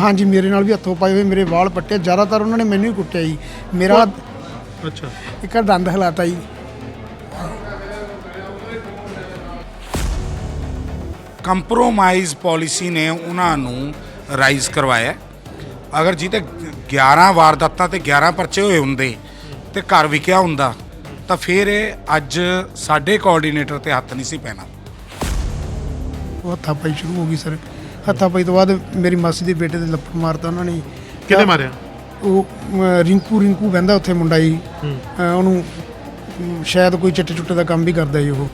ਹਾਂਜੀ ਮੇਰੇ ਨਾਲ ਵੀ ਹੱਥੋਂ ਪਾਏ ਹੋਏ ਮੇਰੇ ਵਾਲ ਪੱਟੇ ਜ਼ਿਆਦਾਤਰ ਉਹਨਾਂ ਨੇ ਮੈਨੂੰ ਹੀ ਕੁੱਟਿਆ ਜੀ। ਮੇਰਾ ਅੱਛਾ। ਇੱਕ ਦੰਦ ਹਲਾਤਾ ਜੀ। ਕੰਪਰੋਮਾਈਜ਼ ਪਾਲਿਸੀ ਨੇ ਉਹਨਾਂ ਨੂੰ ਰਾਈਜ਼ ਕਰਵਾਇਆ। ਅਗਰ ਜੀ ਤੇ 11 ਵਾਰਦਾਤਾਂ ਤੇ 11 ਪਰਚੇ ਹੋਏ ਹੁੰਦੇ ਤੇ ਘਰ ਵਿਕਿਆ ਹੁੰਦਾ ਤਾਂ ਫਿਰ ਇਹ ਅੱਜ ਸਾਡੇ ਕੋਆਰਡੀਨੇਟਰ ਤੇ ਹੱਥ ਨਹੀਂ ਸੀ ਪੈਣਾ। ਉਹ ਹੱਥਾਂ ਪਾਈ ਸ਼ੁਰੂ ਹੋ ਗਈ ਸਰ। ਹੱਥਾਂ ਪਾਈ ਤੋਂ ਬਾਅਦ ਮੇਰੀ ਮਾਸੀ ਦੇ ਬੇਟੇ ਦੇ ਲੱਪੜ ਮਾਰਤਾ ਉਹਨਾਂ ਨੇ। ਕਿਹਨੇ ਮਾਰਿਆ? ਉਹ ਅਮ, ਰਿੰਕੂ ਰਿੰਕੂ ਕਹਿੰਦਾ ਉੱਥੇ ਮੁੰਡਾ ਜੀ। ਉਹਨੂੰ ਅਮ, ਸ਼ਾਇਦ ਕੋਈ ਚਿੱਟੇ ਚੁੱਟੇ ਦਾ ਕੰਮ ਵੀ ਕਰਦਾ ਜੀ ਉਹ।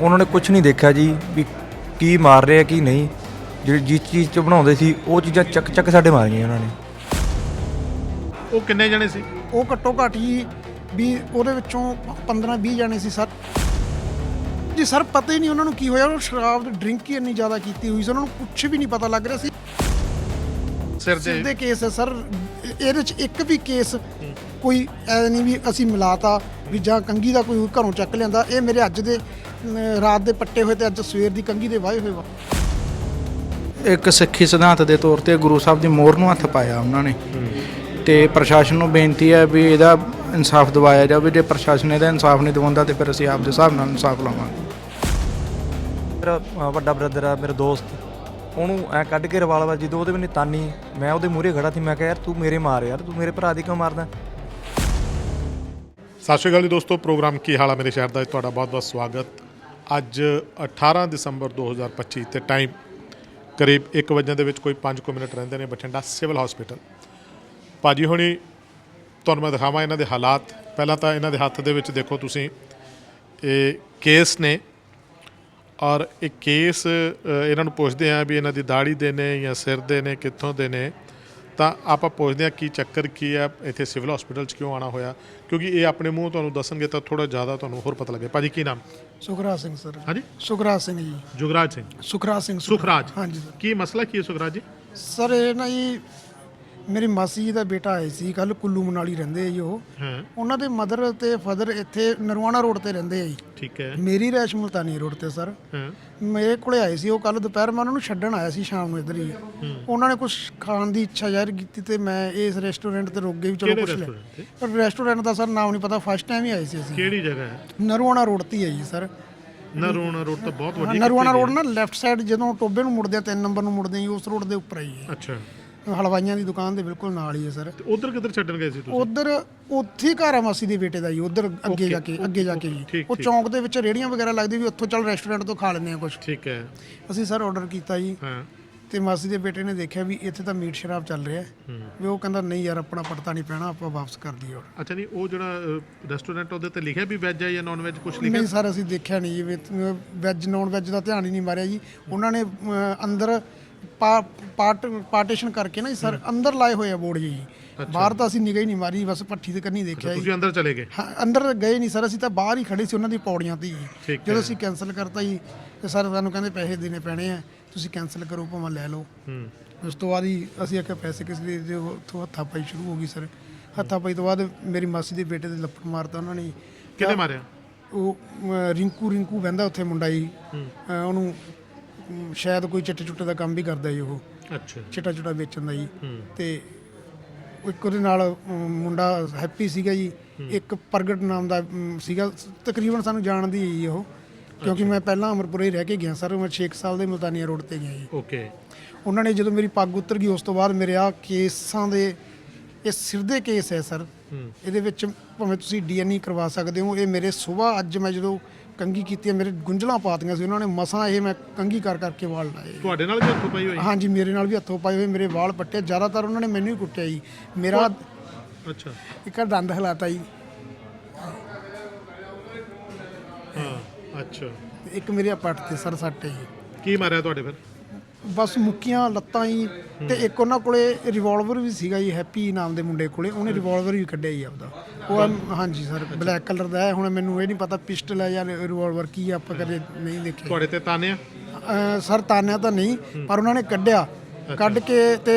ਉਹਨਾਂ ਨੇ ਕੁਝ ਨਹੀਂ ਦੇਖਿਆ ਜੀ ਵੀ ਕੀ ਮਾਰ ਰਿਹਾ ਕੀ ਨਹੀਂ। ਜਿਹੜੀ ਜਿਸ ਚੀਜ਼ 'ਚ ਬਣਾਉਂਦੇ ਸੀ ਉਹ ਚੀਜ਼ਾਂ ਚੱਕ ਚੱਕ ਸਾਡੇ ਮਾਰੀਆਂ ਉਹਨਾਂ ਨੇ। ਉਹ ਕਿੰਨੇ ਜਣੇ ਸੀ? ਉਹ ਘੱਟੋ ਘੱਟ ਜੀ ਵੀ ਉਹਦੇ ਵਿੱਚੋਂ 15 20 ਜਾਣੇ ਸੀ ਸਰ ਜੀ ਸਰ ਪਤਾ ਹੀ ਨਹੀਂ ਉਹਨਾਂ ਨੂੰ ਕੀ ਹੋਇਆ। ਉਹ ਸ਼ਰਾਬ ਦੀ ਡਰਿੰਕ ਹੀ ਇੰਨੀ ਜ਼ਿਆਦਾ ਕੀਤੀ ਹੋਈ ਸੀ ਉਹਨਾਂ ਨੂੰ ਕੁਝ ਵੀ ਨਹੀਂ ਪਤਾ ਲੱਗ ਰਿਹਾ ਸੀ। ਸਿਰ ਸਿੱਧੇ ਤੇ ਕੇਸ ਹੈ ਸਰ। ਇਹਦੇ ਚ ਇੱਕ ਵੀ ਕੇਸ ਕੋਈ ਐ ਨਹੀਂ ਵੀ ਅਸੀਂ ਮਿਲਾਤਾ ਵੀ ਜਾਂ ਕੰਗੀ ਦਾ ਕੋਈ ਘਰੋਂ ਚੱਕ ਲਿਆਂਦਾ। ਇਹ ਮੇਰੇ ਅੱਜ ਦੇ ਅਮ, ਰਾਤ ਦੇ ਪੱਟੇ ਹੋਏ ਤੇ ਅੱਜ ਸਵੇਰ ਦੀ ਕੰਗੀ ਦੇ ਵਾਹੇ ਹੋਏ ਵਾ। ਇੱਕ ਸਿੱਖੀ ਸਿਧਾਂਤ ਦੇ ਤੌਰ ਤੇ ਗੁਰੂ ਸਾਹਿਬ ਦੀ ਮੋਹਰ ਨੂੰ ਹੱਥ ਪਾਇਆ ਉਹਨਾਂ ਨੇ। ਤੇ ਪ੍ਰਸ਼ਾਸਨ ਨੂੰ ਬੇਨਤੀ ਹੈ ਵੀ ਇਹਦਾ ਇਨਸਾਫ ਦਿਵਾਇਆ ਜਾਵੇ। ਜੇ ਪ੍ਰਸ਼ਾਸਨ ਇਹਦਾ ਇਨਸਾਫ ਨਹੀਂ ਦਿਵਾਉਂਦਾ ਤੇ ਫਿਰ ਅਸੀਂ ਆਪ ਦੇ ਹਿਸਾਬ ਨਾਲ ਇਨਸਾਫ ਲਵਾਂਗੇ। ਮੇਰਾ ਅ, ਵੱਡਾ ਬ੍ਰਦਰ ਆ ਮੇਰਾ ਦੋਸਤ। ਉਹਨੂੰ ਐ ਕੱਢ ਕੇ ਰਿਵਾਲਵਰ ਜਦੋਂ ਉਹਦੇ ਵੀ ਤਾਨੀ ਮੈਂ ਉਹਦੇ ਮੂਹਰੇ ਖੜਾ ਸੀ ਮੈਂ ਕਿਹਾ ਯਾਰ ਤੂੰ ਮੇਰੇ ਮਾਰ ਯਾਰ ਤੂੰ ਮੇਰੇ ਭਰਾ ਦੀ ਕਿਉਂ ਮਾਰਦਾ? ਸਤਿ ਸ਼੍ਰੀ ਅਕਾਲ ਜੀ ਦੋਸਤੋ ਪ੍ਰੋਗਰਾਮ ਕੀ ਹਾਲ ਹੈ ਮੇਰੇ ਸ਼ਹਿਰ ਦਾ? ਤੁਹਾਡਾ ਬਹੁਤ-ਬਹੁਤ ਸਵਾਗਤ। ਅੱਜ 18 ਦਸੰਬਰ 2025 ਤੇ ਟਾਈਮ ਕਰੀਬ 1 ਵਜੇ ਦੇ ਵਿੱਚ ਕੋਈ 5 ਕੁ ਮਿੰਟ ਰਹਿੰਦੇ ਨੇ ਬਠਿੰਡਾ ਸਿਵਲ ਹਸਪੀਟਲ ਭਾਜੀ ਹੁਣੀ ਤੁਹਾਨੂੰ ਮੈਂ ਦਿਖਾਵਾਂ ਇਹਨਾਂ ਦੇ ਹਾਲਾਤ। ਪਹਿਲਾਂ ਤਾਂ ਇਹਨਾਂ ਦੇ ਹੱਥ ਦੇ ਵਿੱਚ ਦੇਖੋ ਤੁਸੀਂ ਇਹ ਕੇਸ ਨੇ। ਔਰ ਇਹ ਕੇਸ ਇਹਨਾਂ ਨੂੰ ਪੁੱਛਦੇ ਆ ਵੀ ਇਹਨਾਂ ਦੀ ਦਾੜੀ ਦੇ ਨੇ ਜਾਂ ਸਿਰ ਦੇ ਨੇ ਕਿੱਥੋਂ ਦੇ ਨੇ ਤਾਂ ਆਪਾਂ ਪੁੱਛਦੇ ਆ ਕੀ ਚੱਕਰ ਕੀ ਆ ਇੱਥੇ ਸਿਵਲ ਹਸਪੀਟਲ 'ਚ ਕਿਉਂ ਆਣਾ ਹੋਇਆ ਕਿਉਂਕਿ ਇਹ ਆਪਣੇ ਮੂੰਹ ਤੁਹਾਨੂੰ ਦੱਸਣਗੇ ਤਾਂ ਥੋੜਾ ਜ਼ਿਆਦਾ ਤੁਹਾਨੂੰ ਹੋਰ ਪਤਾ ਲੱਗੇ। ਭਾਜੀ ਕੀ ਨਾਮ? ਸੁਖਰਾਜ ਸਿੰਘ ਸਰ। ਹਾਂਜੀ? ਸੁਖਰਾਜ ਸਿੰਘ ਜੀ। ਜੁਗਰਾਜ ਸਿੰਘ। ਸੁਖਰਾਜ ਸਿੰਘ ਸੁਖਰਾਜ। ਹਾਂਜੀ ਸਰ। ਕੀ ਮਸਲਾ ਕੀ ਹੈ ਸੁਖਰਾਜ ਜੀ? ਸਰ ਇਹ ਨਾ ਜੀ ਮੇਰੀ ਮਾਸੀ ਜੀ ਦਾ ਬੇਟਾ ਆਇਆ ਸੀ ਕੱਲ ਕੁੱਲੂ ਮਨਾਲੀ ਰਹਿੰਦੇ ਆ ਜੀ ਉਹ। ਉਹਨਾਂ ਦੇ ਮਦਰ ਤੇ ਫਾਦਰ ਇੱਥੇ ਨਰਵਾਣਾ ਰੋਡ ਤੇ ਰਹਿੰਦੇ ਆ ਜੀ। ਠੀਕ ਹੈ। ਮੇਰੀ ਰੈਸ਼ ਮੁਲਤਾਨੀ ਰੋਡ ਤੇ ਸਰ। ਮੇਰੇ ਕੋਲੇ ਆਏ ਸੀ ਉਹ ਕੱਲ ਦੁਪਹਿਰ ਮੈਂ ਉਹਨਾਂ ਨੂੰ ਛੱਡਣ ਆਇਆ ਸੀ ਸ਼ਾਮ ਨੂੰ ਇੱਧਰ ਹੀ। ਉਹਨਾਂ ਨੇ ਕੁਝ ਖਾਣ ਦੀ ਇੱਛਾ ਜ਼ਾਹਿਰ ਕੀਤੀ ਤੇ ਮੈਂ ਇਸ ਰੈਸਟੋਰੈਂਟ ਤੇ ਰੁਕ ਗਈ ਵੀ ਚਲੋ ਕੁਝ ਲੈ? ਪਰ ਰੈਸਟੋਰੈਂਟ ਦਾ ਸਰ ਨਾਮ ਨਹੀਂ ਪਤਾ ਫਸਟ ਟਾਈਮ ਹੀ ਆਏ ਸੀ ਅਸੀਂ। ਕਿਹੜੀ ਜਗ੍ਹਾ ਹੈ? ਨਰਵਾਣਾ ਰੋਡ ਤੇ ਹੀ ਜੀ ਸਰ। ਨਰੋਣਾ ਰੋਡ ਤਾਂ ਬਹੁਤ ਵੱਡੀ ਨਰਵਾਣਾ ਰੋਡ ਨਾ ਲੈਫਟ ਸਾਈਡ ਜਦੋਂ ਟੋਬੇ ਨੂੰ ਮੁੜਦੇ ਆ ਤਿੰਨ ਨੰਬਰ ਨੂੰ ਮੁੜਦੇ ਆ ਉਸ ਰੋਡ ਦੇ ਉੱਪਰ ਹੀ ਹੈ ਅੱਛਾ। ਹਲਵਾਈਆਂ ਦੀ ਦੁਕਾਨ ਦੇ ਬਿਲਕੁਲ ਨਾਲ ਹੀ ਹੈ ਸਰ। ਉਧਰ ਕਿੱਧਰ ਛੱਡਣ ਗਏ ਸੀ ਤੁਸੀਂ? ਉਧਰ ਉੱਥੇ ਹੀ ਘਰ ਆ ਮਾਸੀ ਦੇ ਬੇਟੇ ਦਾ ਜੀ ਉਧਰ ਅੱਗੇ ਜਾ ਕੇ ਅੱਗੇ ਜਾ ਕੇ ਜੀ। ਠੀਕ, ਉਹ ਠੀਕ। ਚੌਂਕ ਦੇ ਵਿੱਚ ਰੇੜੀਆਂ ਵਗੈਰਾ ਲੱਗਦੀ ਵੀ ਉੱਥੋਂ ਚੱਲ ਰੈਸਟੋਰੈਂਟ ਤੋਂ ਖਾ ਲੈਂਦੇ ਆ ਕੁਝ ਠੀਕ ਹੈ। ਅਸੀਂ ਸਰ ਆਰਡਰ ਕੀਤਾ ਜੀ। ਹਾਂ। ਤੇ ਮਾਸੀ ਦੇ ਬੇਟੇ ਨੇ ਦੇਖਿਆ ਵੀ ਇੱਥੇ ਤਾਂ ਮੀਟ ਸ਼ਰਾਬ ਚੱਲ ਰਿਹਾ ਹੈ। ਵੀ ਉਹ ਕਹਿੰਦਾ ਨਹੀਂ ਯਾਰ ਆਪਣਾ ਪੜਤਾ ਨਹੀਂ ਪੈਣਾ ਆਪਾਂ ਵਾਪਸ ਕਰ ਦਈਏ order। ਅੱਛਾ ਨਹੀਂ ਉਹ ਜਿਹੜਾ ਰੈਸਟੋਰੈਂਟ ਉਹਦੇ ਤੇ ਲਿਖਿਆ ਵੀ ਵੈਜ ਹੈ ਜਾਂ ਨਾਨ ਵੈਜ ਕੁਝ ਲਿਖਿਆ? ਨਹੀਂ ਸਰ ਅਸੀਂ ਦੇਖਿਆ ਨਹੀਂ ਜੀ ਵੈਜ ਨੌਨ ਵੈਜ ਦਾ ਧਿਆਨ ਹੀ ਨਹੀਂ ਮਾਰਿਆ ਜੀ। ਉਹਨਾਂ ਨੇ ਅਮ, ਅੰਦਰ ਪਾਰਟ ਪਾਰਟੀਸ਼ਨ ਕਰਕੇ ਨਾ ਸਰ ਅੰਦਰ ਲਾਏ ਹੋਏ ਆ ਬੋਰਡ ਜੀ। ਬਾਹਰ ਤਾਂ ਅਸੀਂ ਨਿਗਾਹ ਹੀ ਨਹੀਂ ਮਾਰੀ ਬਸ ਪੱਠੀ ਤੇ ਕੰਨੀ ਦੇਖਿਆ ਜੀ। ਤੁਸੀਂ ਅੰਦਰ ਚਲੇ ਗਏ? ਹਾਂ, ਅੰਦਰ ਗਏ ਨਹੀਂ ਸਰ ਅਸੀਂ ਤਾਂ ਬਾਹਰ ਹੀ ਖੜੇ ਸੀ ਉਹਨਾਂ ਦੀ ਪੌੜੀਆਂ ਤੇ ਜਦੋਂ ਅਸੀਂ ਕੈਨਸਲ ਕਰਤਾ ਜੀ ਤੇ ਸਰ ਸਾਨੂੰ ਕਹਿੰਦੇ ਪੈਸੇ ਦੇਣੇ ਪੈਣੇ ਆ ਤੁਸੀਂ ਕੈਨਸਲ ਕਰੋ ਭਾਵੇਂ ਲੈ ਲਓ। ਉਸ ਤੋਂ ਬਾਅਦ ਹੀ ਅਸੀਂ ਆਖਿਆ ਪੈਸੇ ਕਿਸ ਲਈ ਦੇ ਉੱਥੋਂ ਹੱਥਾਂ ਪਾਈ ਸ਼ੁਰੂ ਹੋ ਗਈ ਸਰ। ਹੱਥਾਂ ਪਾਈ ਤੋਂ ਬਾਅਦ ਮੇਰੀ ਮਾਸੀ ਦੇ ਬੇਟੇ ਦੇ ਲੱਪੜ ਮਾਰਤਾ ਉਹਨਾਂ ਨੇ ਕਿਹਨੇ ਮਾਰਿਆ? ਉਹ ਰਿੰਕੂ ਰਿੰਕੂ ਕਹਿੰਦਾ ਉੱਥੇ ਮੁੰਡਾ ਜੀ। ਉਹਨੂੰ ਅਮ, ਸ਼ਾਇਦ ਕੋਈ ਚਿੱਟੇ ਚੁੱਟੇ ਦਾ ਕੰਮ ਵੀ ਕਰਦਾ ਜੀ ਉਹ। ਅੱਛਾ। ਚਿੱਟਾ ਚੁੱਟਾ ਵੇਚਣ ਦਾ ਜੀ। ਤੇ ਇੱਕ ਉਹਦੇ ਨਾਲ ਅਮ, ਮੁੰਡਾ ਹੈਪੀ ਸੀਗਾ ਜੀ। ਇੱਕ ਪ੍ਰਗਟ ਨਾਮ ਦਾ ਅਮ, ਸੀਗਾ। ਤਕਰੀਬਨ ਸਾਨੂੰ ਜਾਣਦੀ ਹੈ ਜੀ ਉਹ ਕਿਉਂਕਿ ਮੈਂ ਪਹਿਲਾਂ ਅਮਰਪੁਰੇ ਹੀ ਰਹਿ ਕੇ ਗਿਆ ਸਰ। ਮੈਂ 6 ਸਾਲ ਦੇ ਮੁਲਤਾਨੀਆ ਰੋਡ ਤੇ ਗਿਆ ਜੀ। ਓਕੇ। ਉਹਨਾਂ ਨੇ ਜਦੋਂ ਮੇਰੀ ਪੱਗ ਉਤਰ ਗਈ ਉਸ ਤੋਂ ਬਾਅਦ ਮੇਰੇ ਆ ਕੇਸਾਂ ਦੇ ਇਹ ਸਿਰ ਦੇ ਕੇਸ ਹੈ ਸਰ। ਇਹਦੇ ਵਿੱਚ ਭਾਵੇਂ ਤੁਸੀਂ ਡੀਐਨਏ ਕਰਵਾ ਸਕਦੇ ਹੋ। ਇਹ ਮੇਰੇ ਸਵੇਰ ਅੱਜ ਮੈਂ ਜਦੋਂ ਕੰਗੀ ਕੀਤੀ ਹੈ, ਮੇਰੇ ਗੁੰਝਲਾਂ ਪਾਤੀਆਂ ਸੀ ਉਹਨਾਂ ਨੇ ਮਸਾਂ ਇਹ ਮੈਂ ਕੰਗੀ ਕਰ ਕਰਕੇ ਵਾਲ ਲਾਏ। ਤੁਹਾਡੇ ਨਾਲ ਵੀ ਹੱਥੋਂ ਪਈ ਹੋਈ? ਹਾਂਜੀ ਮੇਰੇ ਨਾਲ ਵੀ ਹੱਥੋਂ ਪਾਏ ਹੋਏ ਮੇਰੇ ਵਾਲ ਪੱਟੇ ਜ਼ਿਆਦਾਤਰ ਉਹਨਾਂ ਨੇ ਮੈਨੂੰ ਹੀ ਕੁੱਟਿਆ ਜੀ। ਮੇਰਾ ਅੱਛਾ। ਇੱਕ ਦੰਦ ਹਲਾਤਾ ਜੀ। ਹਾਂ ਅੱਛਾ। ਤੇ ਇੱਕ ਮੇਰੇ ਪੱਟ ਤੇ ਸਰ ਸੱਟ ਹੈ ਜੀ। ਕੀ ਮਾਰਿਆ ਤੁਹਾਡੇ ਫਿਰ? ਬਸ ਮੁੱਕੀਆਂ ਲੱਤਾਂ ਹੀ ਤੇ ਇੱਕ ਉਹਨਾਂ ਕੋਲੇ ਰਿਵਾਲਵਰ ਵੀ ਸੀਗਾ ਜੀ ਹੈਪੀ ਨਾਮ ਦੇ ਮੁੰਡੇ ਕੋਲੇ ਉਹਨੇ ਰਿਵਾਲਵਰ ਵੀ ਕੱਢਿਆ ਜੀ ਆਪਦਾ। ਉਹ ਹਾਂਜੀ ਸਰ ਬਲੈਕ ਕਲਰ ਦਾ ਹੈ। ਹੁਣ ਮੈਨੂੰ ਇਹ ਨਹੀਂ ਪਤਾ ਪਿਸਟਲ ਹੈ ਜਾਂ ਰਿਵਾਲਵਰ ਕੀ ਆ, ਆਪਾਂ ਕਦੇ ਨਹੀਂ ਦੇਖਿਆ। ਤੁਹਾਡੇ ਤੇ ਤਾਨਿਆ ਅਹ ਸਰ ਤਾਨਿਆ ਤਾਂ ਨਹੀਂ ਪਰ ਉਹਨਾਂ ਨੇ ਕੱਢਿਆ। ਕੱਢ ਕੇ ਤੇ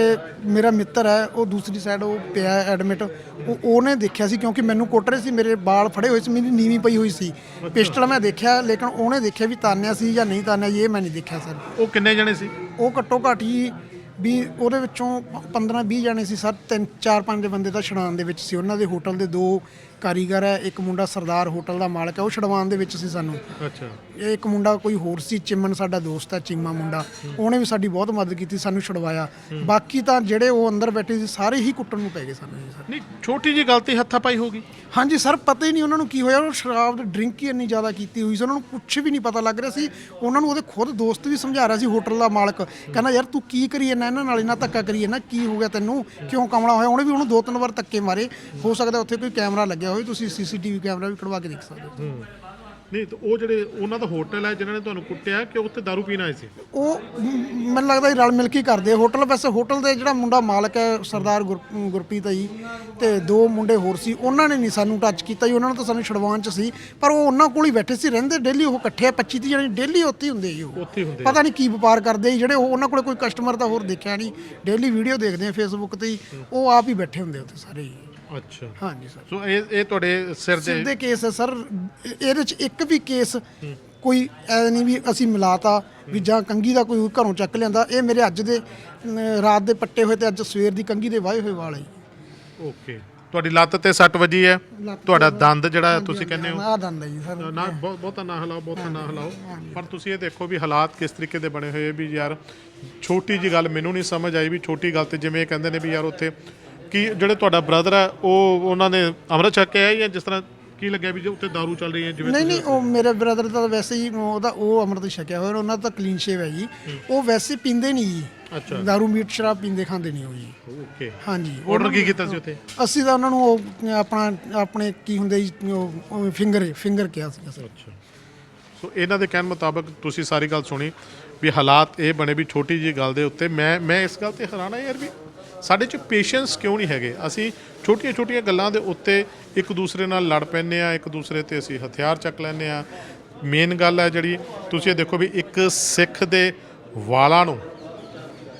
ਮੇਰਾ ਮਿੱਤਰ ਹੈ ਉਹ ਦੂਸਰੀ ਸਾਈਡ ਉਹ ਪਿਆ ਐਡਮਿਟ ਉਹ ਉਹਨੇ ਦੇਖਿਆ ਸੀ ਕਿਉਂਕਿ ਮੈਨੂੰ ਕੁੱਟ ਰਹੇ ਸੀ ਮੇਰੇ ਵਾਲ ਫੜੇ ਹੋਏ ਸੀ ਮੇਰੀ ਨੀਵੀਂ ਪਈ ਹੋਈ ਸੀ। ਪਿਸਟਲ ਮੈਂ ਦੇਖਿਆ ਲੇਕਿਨ ਉਹਨੇ ਦੇਖਿਆ ਵੀ ਤਾਨਿਆ ਸੀ ਜਾਂ ਨਹੀਂ ਤਾਨਿਆ ਇਹ ਮੈਂ ਨਹੀਂ ਦੇਖਿਆ ਸਰ। ਉਹ ਕਿੰਨੇ ਜਣੇ ਸੀ? ਉਹ ਘੱਟੋ ਘੱਟ ਹੀ ਵੀ ਉਹਦੇ ਵਿੱਚੋਂ 15 20 ਜਾਣੇ ਸੀ ਸਰ ਤਿੰਨ ਚਾਰ ਪੰਜ ਬੰਦੇ ਤਾਂ ਛੜਾਉਣ ਦੇ ਵਿੱਚ ਸੀ। ਉਹਨਾਂ ਦੇ ਹੋਟਲ ਦੇ ਦੋ ਕਾਰੀਗਰ ਹੈ ਇੱਕ ਮੁੰਡਾ ਸਰਦਾਰ ਹੋਟਲ ਦਾ ਮਾਲਕ ਹੈ ਉਹ ਛਡਵਾਉਣ ਦੇ ਵਿੱਚ ਸੀ ਸਾਨੂੰ। ਅੱਛਾ। ਇਹ ਇੱਕ ਮੁੰਡਾ ਕੋਈ ਹੋਰ ਸੀ ਚਿਮਨ ਸਾਡਾ ਦੋਸਤ ਹੈ ਚੀਮਾ ਮੁੰਡਾ। ਉਹਨੇ ਵੀ ਸਾਡੀ ਬਹੁਤ ਮਦਦ ਕੀਤੀ ਸਾਨੂੰ ਛੁਡਵਾਇਆ। ਬਾਕੀ ਤਾਂ ਜਿਹੜੇ ਉਹ ਅੰਦਰ ਬੈਠੇ ਸੀ ਸਾਰੇ ਹੀ ਕੁੱਟਣ ਨੂੰ ਪੈ ਗਏ ਸਾਨੂੰ ਜੀ ਸਰ। ਨਹੀਂ ਛੋਟੀ ਜੀ ਗਲਤੀ ਹੱਥਾ ਪਾਈ ਹੋਗੀ ਹਾਂਜੀ ਸਰ ਪਤਾ ਹੀ ਨਹੀਂ ਉਹਨਾਂ ਨੂੰ ਕੀ ਹੋਇਆ। ਉਹ ਸ਼ਰਾਬ ਦੀ ਡਰਿੰਕ ਹੀ ਇੰਨੀ ਜ਼ਿਆਦਾ ਕੀਤੀ ਹੋਈ ਸੀ ਉਹਨਾਂ ਨੂੰ ਕੁਝ ਵੀ ਨਹੀਂ ਪਤਾ ਲੱਗ ਰਿਹਾ ਸੀ। ਉਹਨਾਂ ਨੂੰ ਉਹਦੇ ਖੁਦ ਦੋਸਤ ਵੀ ਸਮਝਾ ਰਿਹਾ ਸੀ ਹੋਟਲ ਦਾ ਮਾਲਕ। ਕਹਿੰਦਾ ਯਾਰ ਤੂੰ ਕੀ ਕਰੀ ਜਾਂਦਾ? ਇਹਨਾਂ ਨਾਲ ਇਹਨਾਂ ਧੱਕਾ ਕਰੀ ਜਾਂਦਾ। ਕੀ ਹੋ ਗਿਆ ਤੈਨੂੰ? ਕਿਉਂ ਕਮਲਾ ਹੋਇਆ? ਉਹਨੇ ਵੀ ਉਹਨੂੰ ਦੋ ਤਿੰਨ ਵਾਰ ਧੱਕੇ ਮਾਰੇ। ਹੋ ਸਕਦਾ ਉੱਥੇ ਕੋਈ ਕੈਮਰਾ ਲੱਗਿਆ ਹੋਵੇ ਤੁਸੀਂ ਸੀਸੀਟੀਵੀ ਕੈਮਰਾ ਵੀ ਕਢਵਾ ਕੇ ਦੇਖ ਸਕਦੇ ਹੋ। ਨਹੀਂ ਤੇ ਉਹ ਜਿਹੜੇ ਉਹਨਾਂ ਦਾ ਹੋਟਲ ਹੈ ਜਿਨ੍ਹਾਂ ਨੇ ਤੁਹਾਨੂੰ ਕੁੱਟਿਆ ਕਿ ਉੱਥੇ ਦਾਰੂ ਪੀਣ ਆਏ ਸੀ? ਉਹ ਮ- ਮੈਨੂੰ ਲੱਗਦਾ ਇਹ ਰਲ ਮਿਲ ਕੇ ਹੀ ਕਰਦੇ ਆ। ਹੋਟਲ ਵੈਸੇ ਹੋਟਲ ਦੇ ਜਿਹੜਾ ਮੁੰਡਾ ਮਾਲਕ ਹੈ ਸਰਦਾਰ ਗੁਰ- ਗੁਰਪ੍ਰੀਤ ਹੈ ਜੀ ਤੇ ਦੋ ਮੁੰਡੇ ਹੋਰ ਸੀ ਉਹਨਾਂ ਨੇ ਨਹੀਂ ਸਾਨੂੰ ਟੱਚ ਕੀਤਾ ਜੀ ਉਹਨਾਂ ਨੂੰ ਤਾਂ ਸਾਨੂੰ ਛਡਵਾਉਣ ਚ ਸੀ। ਪਰ ਉਹ ਉਹਨਾਂ ਕੋਲ ਹੀ ਬੈਠੇ ਸੀ ਰਹਿੰਦੇ ਡੇਲੀ ਉਹ ਇਕੱਠੇ 25 30 ਜਣੇ ਡੇਲੀ ਉੱਥੇ ਹੀ ਹੁੰਦੇ ਜੀ ਉਹ। ਉੱਥੇ ਹੀ ਹੁੰਦੇ ਪਤਾ ਨਹੀਂ ਕੀ ਵਪਾਰ ਕਰਦੇ ਜੀ ਜਿਹੜੇ ਉਹ ਉਹਨਾਂ ਕੋਲੇ ਕੋਈ ਕਸਟਮਰ ਤਾਂ ਹੋਰ ਦੇਖਿਆ ਨਹੀਂ। ਡੇਲੀ ਵੀਡੀਓ ਦੇਖਦੇ ਆ ਫੇਸਬੁੱਕ ਤੇ ਹੀ ਉਹ ਆਪ ਹੀ ਬੈਠੇ ਹੁੰਦੇ ਉੱਥੇ ਸਾਰੇ ਜੀ। ਅੱਛਾ। ਹਾਂਜੀ ਸਰ। ਸੋ ਇਹ ਇਹ ਤੁਹਾਡੇ ਸਿਰ ਸਿਰ ਦੇ ਦੇ ਕੇਸ ਹੈ ਸਰ। ਇਹ- ਇਹਦੇ ਚ ਇੱਕ ਵੀ ਕੇਸ ਕੋਈ ਐ ਨਹੀਂ ਵੀ ਅਸੀਂ ਮਿਲਾਤਾ ਵੀ ਜਾਂ ਕੰਗੀ ਦਾ ਕੋਈ ਘਰੋਂ ਚੱਕ ਲਿਆਂਦਾ। ਇਹ ਮੇਰੇ ਅੱਜ ਦੇ ਅਮ, ਰਾਤ ਦੇ ਪੱਟੇ ਹੋਏ ਤੇ ਅੱਜ ਸਵੇਰ ਦੀ ਕੰਗੀ ਦੇ ਵਾਏ ਹੋਏ ਵਾਲ ਹੈ ਜੀ। ਓਕੇ। ਤੁਹਾਡੀ ਲੱਤ ਤੇ ਸੱਟ ਵੱਜੀ ਹੈ? ਲੱਤ ਤੁਹਾਡਾ ਦੰਦ ਜਿਹੜਾ ਤੁਸੀਂ ਕਹਿੰਦੇ ਹੋ? ਆਹ ਦੰਦ ਹੈ ਜੀ ਸਰ। ਨਾ ਬਹੁਤ ਬਹੁਤਾ ਨਾ ਹਿਲਾਓ ਬਹੁਤਾ ਨਾ ਹਿਲਾਓ। ਪਰ ਤੁਸੀਂ ਇਹ ਦੇਖੋ ਵੀ ਹਾਲਾਤ ਕਿਸ ਤਰੀਕੇ ਦੇ ਬਣੇ ਹੋਏ ਵੀ ਯਾਰ ਛੋਟੀ ਜੀ ਗੱਲ ਮੈਨੂੰ ਨਹੀਂ ਸਮਝ ਆਈ ਵੀ ਛੋਟੀ ਗੱਲ ਤੇ ਜਿਵੇਂ ਇਹ ਕਹਿੰਦੇ ਨੇ ਵੀ ਯਾਰ ਉੱਥੇ ਕੀ ਜਿਹੜੇ ਤੁਹਾਡਾ ਬ੍ਰਦਰ ਹੈ ਉਹ ਉਹਨਾਂ ਨੇ ਅੰਮ੍ਰਿਤ ਛਕ ਕੇ ਆਏ ਜਾਂ ਜਿਸ ਤਰ੍ਹਾਂ ਕੀ ਲੱਗਿਆ ਵੀ ਜੇ ਉੱਥੇ दारू ਚੱਲ ਰਹੀ ਹੈ ਜਿਵੇਂ ਨਹੀਂ ਨਹੀਂ ਉਹ ਮੇਰੇ ਬ੍ਰਦਰ ਦਾ ਤਾਂ ਵੈਸੇ ਹੀ ਉਹਦਾ ਉਹ ਅੰਮ੍ਰਿਤ ਛਕਿਆ ਹੋਇਆ ਉਹਨਾਂ ਦਾ ਕਲੀਨ ਸ਼ੇਵ ਹੈ ਜੀ। ਉਹ ਵੈਸੇ ਪੀਂਦੇ ਨਹੀਂ ਜੀ। ਅੱਛਾ। ਦਾਰੂ ਮੀਟ ਸ਼ਰਾਬ ਪੀਂਦੇ ਖਾਂਦੇ ਨਹੀਂ ਉਹ ਜੀ। ਓਕੇ ਹਾਂਜੀ। ਆਰਡਰ ਕੀ ਕੀਤਾ ਸੀ ਉੱਥੇ? ਅਸੀਂ ਤਾਂ ਉਹਨਾਂ ਨੂੰ ਉਹ ਆਪਣਾ ਆਪਣੇ ਕੀ ਹੁੰਦੇ ਜੀ ਉਹ ਫਿੰਗਰ ਫਿੰਗਰ ਕਿਹਾ ਸੀ ਅੱਛਾ। ਸੋ ਇਹਨਾਂ ਦੇ ਕਹਿਣ ਮੁਤਾਬਕ ਤੁਸੀਂ ਸਾਰੀ ਗੱਲ ਸੁਣੀ ਵੀ ਹਾਲਾਤ ਇਹ ਬਣੇ ਵੀ ਛੋਟੀ ਜੀ ਗੱਲ ਦੇ ਉੱਤੇ। ਮੈਂ ਮੈਂ ਇਸ ਗੱਲ ਤੇ ਹੈਰਾਨ ਆ ਯਾਰ ਵੀ ਸਾਡੇ 'ਚ ਪੇਸ਼ੈਂਸ ਕਿਉਂ ਨਹੀਂ ਹੈਗੇ? ਅਸੀਂ ਛੋਟੀਆਂ ਛੋਟੀਆਂ ਗੱਲਾਂ ਦੇ ਉੱਤੇ ਇੱਕ ਦੂਸਰੇ ਨਾਲ ਲੜ ਪੈਂਦੇ ਆ ਇੱਕ ਦੂਸਰੇ ਤੇ ਅਸੀਂ ਹਥਿਆਰ ਚੱਕ ਲੈਂਦੇ ਆ ਮੇਨ ਗੱਲ ਹੈ ਜਿਹੜੀ ਤੁਸੀਂ ਇਹ ਦੇਖੋ ਵੀ ਇੱਕ ਸਿੱਖ ਦੇ ਵਾਲਾਂ ਨੂੰ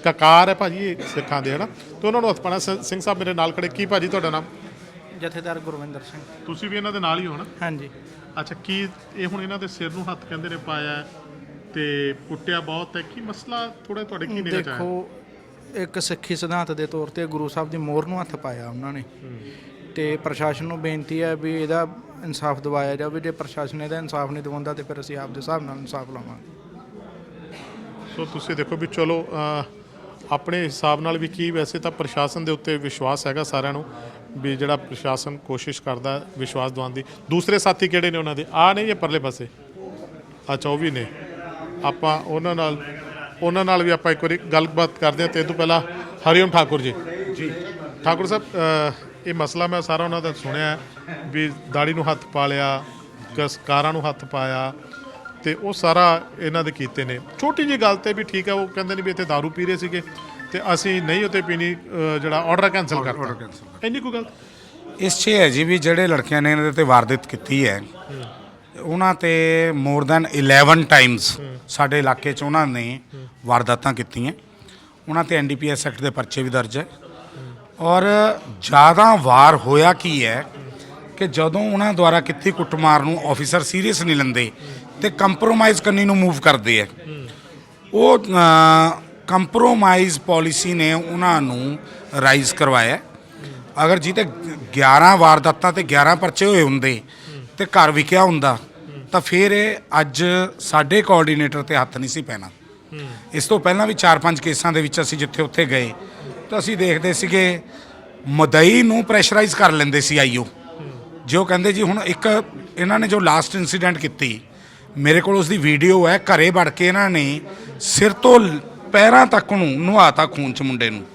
ਕਕਾਰ ਹੈ ਭਾਜੀ ਸਿੱਖਾਂ ਦੇ ਹਨਾ? ਤੇ ਉਹਨਾਂ ਨੂੰ ਹੱਥ ਪਾਣਾ ਸਿੰਘ ਸਾਹਿਬ ਮੇਰੇ ਨਾਲ ਖੜੇ ਕੀ ਭਾਜੀ ਤੁਹਾਡਾ ਨਾਮ? ਜਥੇਦਾਰ ਗੁਰਵਿੰਦਰ ਸਿੰਘ। ਤੁਸੀਂ ਵੀ ਇਹਨਾਂ ਦੇ ਨਾਲ ਹੀ ਹੋ ਨਾ ਹਾਂਜੀ। ਅੱਛਾ ਕੀ ਇਹ ਹੁਣ ਇਹਨਾਂ ਦੇ ਸਿਰ ਨੂੰ ਹੱਥ ਕਹਿੰਦੇ ਨੇ ਪਾਇਆ ਤੇ ਕੁੱਟਿਆ ਬਹੁਤ ਹੈ? ਕੀ ਮਸਲਾ ਥੋੜਾ ਤੁਹਾਡੇ ਕੀ ਨਿਗਾਹ ਚ ਆਇਆ ਦੇਖੋ ਇੱਕ ਸਿੱਖੀ ਸਿਧਾਂਤ ਦੇ ਤੌਰ ਤੇ ਗੁਰੂ ਸਾਹਿਬ ਦੀ ਮੋਹਰ ਨੂੰ ਹੱਥ ਪਾਇਆ ਉਹਨਾਂ ਨੇ। ਤੇ ਪ੍ਰਸ਼ਾਸਨ ਨੂੰ ਬੇਨਤੀ ਹੈ ਵੀ ਇਹਦਾ ਇਨਸਾਫ ਦਿਵਾਇਆ ਜਾਵੇ। ਜੇ ਪ੍ਰਸ਼ਾਸਨ ਇਹਦਾ ਇਨਸਾਫ ਨਹੀਂ ਦਿਵਾਉਂਦਾ ਤੇ ਫਿਰ ਅਸੀਂ ਆਪ ਦੇ ਹਿਸਾਬ ਨਾਲ ਇਨਸਾਫ ਲਾਵਾਂਗੇ। ਸੋ ਤੁਸੀਂ ਦੇਖੋ ਵੀ ਚਲੋ ਆਪਣੇ ਹਿਸਾਬ ਨਾਲ ਵੀ ਕੀ ਵੈਸੇ ਤਾਂ ਪ੍ਰਸ਼ਾਸਨ ਦੇ ਉੱਤੇ ਵਿਸ਼ਵਾਸ ਹੈਗਾ ਸਾਰਿਆਂ ਨੂੰ ਵੀ ਜਿਹੜਾ ਪ੍ਰਸ਼ਾਸਨ ਕੋਸ਼ਿਸ਼ ਕਰਦਾ ਵਿਸ਼ਵਾਸ ਦਿਵਾਉਣ ਦੀ। ਦੂਸਰੇ ਸਾਥੀ ਕਿਹੜੇ ਨੇ ਉਹਨਾਂ ਦੇ? ਆ ਨਹੀਂ ਜਾਂ ਪਰਲੇ ਪਾਸੇ? ਅੱਛਾ, ਉਹ ਵੀ ਨੇ। ਆਪਾਂ ਉਹਨਾਂ ਨਾਲ ਉਹਨਾਂ ਨਾਲ ਵੀ ਆਪਾਂ ਇੱਕ ਵਾਰੀ ਗੱਲਬਾਤ ਕਰਦੇ ਹਾਂ ਤੇ ਇਹ ਤੋਂ ਪਹਿਲਾਂ ਹਰੀਓਮ ਠਾਕੁਰ ਜੀ। ਜੀ। ਠਾਕੁਰ ਸਾਹਿਬ ਇਹ ਮਸਲਾ ਮੈਂ ਸਾਰਾ ਉਹਨਾਂ ਦਾ ਸੁਣਿਆ ਵੀ ਦਾੜੀ ਨੂੰ ਹੱਥ ਪਾ ਲਿਆ ਕਾਰਾਂ ਨੂੰ ਹੱਥ ਪਾਇਆ ਤੇ ਉਹ ਸਾਰਾ ਇਹਨਾਂ ਦੇ ਕੀਤੇ ਨੇ। ਛੋਟੀ ਜੀ ਗੱਲ ਤੇ ਵੀ ਠੀਕ ਹੈ ਉਹ ਕਹਿੰਦੇ ਨੇ ਵੀ ਇੱਥੇ दारू ਪੀ ਰਹੇ ਸੀਗੇ ਤੇ ਅਸੀਂ ਨਹੀਂ ਉੱਤੇ ਪੀਣੀ ਜਿਹੜਾ ਆਰਡਰ ਕੈਨਸਲ ਕਰਤਾ। ਇੰਨੀ ਕੋਈ ਗੱਲ? ਇਸ 'ਚ ਹੈ ਜੀ ਵੀ ਜਿਹੜੇ ਲੜਕਿਆਂ ਨੇ ਇਹਨਾਂ ਦੇ ਤੇ ਵਾਰਦਾਤ ਕੀਤੀ ਹੈ। ਉਹਨਾਂ ਤੇ ਮੋਰ ਦੈਨ 11 ਟਾਈਮਸ ਸਾਡੇ ਇਲਾਕੇ 'ਚ ਉਹਨਾਂ ਨੇ ਵਾਰਦਾਤਾਂ ਕੀਤੀਆਂ। ਉਹਨਾਂ ਤੇ ਐਨਡੀਪੀਐਸ ਐਕਟ ਦੇ ਪਰਚੇ ਵੀ ਦਰਜ ਹੈ। ਔਰ ਜ਼ਿਆਦਾ ਵਾਰ ਹੋਇਆ ਕੀ ਹੈ ਕਿ ਜਦੋਂ ਉਹਨਾਂ ਦੁਆਰਾ ਕੀਤੀ ਕੁੱਟਮਾਰ ਨੂੰ ਆਫੀਸਰ ਸੀਰੀਅਸ ਨਹੀਂ ਲੈਂਦੇ ਤੇ ਕੰਪਰੋਮਾਈਜ਼ ਕਰਨੀ ਨੂੰ ਮੂਵ ਕਰਦੇ ਆ ਉਹ ਕੰਪਰੋਮਾਈਜ਼ ਪਾਲਿਸੀ ਨੇ ਉਹਨਾਂ ਨੂੰ ਰਾਈਜ਼ ਕਰਵਾਇਆ। ਅਗਰ ਜੀ ਤੇ 11 ਵਾਰਦਾਤਾਂ ਤੇ 11 ਪਰਚੇ ਹੋਏ ਹੁੰਦੇ ਤੇ ਘਰ ਵਿਕਿਆ ਹੁੰਦਾ ਤਾਂ ਫਿਰ ਇਹ ਅੱਜ ਸਾਡੇ ਕੋਆਰਡੀਨੇਟਰ ਤੇ ਹੱਥ ਨਹੀਂ ਸੀ ਪੈਣਾ। ਇਸ ਤੋਂ ਪਹਿਲਾਂ ਵੀ 4-5 ਕੇਸਾਂ ਦੇ ਵਿੱਚ ਅਸੀਂ ਜਿੱਥੇ ਉੱਥੇ ਗਏ ਤਾਂ ਅਸੀਂ ਦੇਖਦੇ ਸੀਗੇ ਮਦਈ ਨੂੰ ਪ੍ਰੈਸ਼ਰਾਈਜ਼ ਕਰ ਲੈਂਦੇ ਸੀ ਆਈਓ ਜੋ ਕਹਿੰਦੇ ਜੀ ਹੁਣ ਇੱਕ ਇਹਨਾਂ ਨੇ ਜੋ ਲਾਸਟ ਇਨਸੀਡੈਂਟ ਕੀਤੀ ਮੇਰੇ ਕੋਲ ਉਸ ਦੀ ਵੀਡੀਓ ਹੈ ਘਰੇ ਵੜ ਕੇ ਇਹਨਾਂ ਨੇ ਸਿਰ ਤੋਂ ਪੈਰਾਂ ਤੱਕ ਨੂੰ ਨੁਹਾਤਾ ਖੂਨ ਚ ਮੁੰਡੇ ਨੂੰ।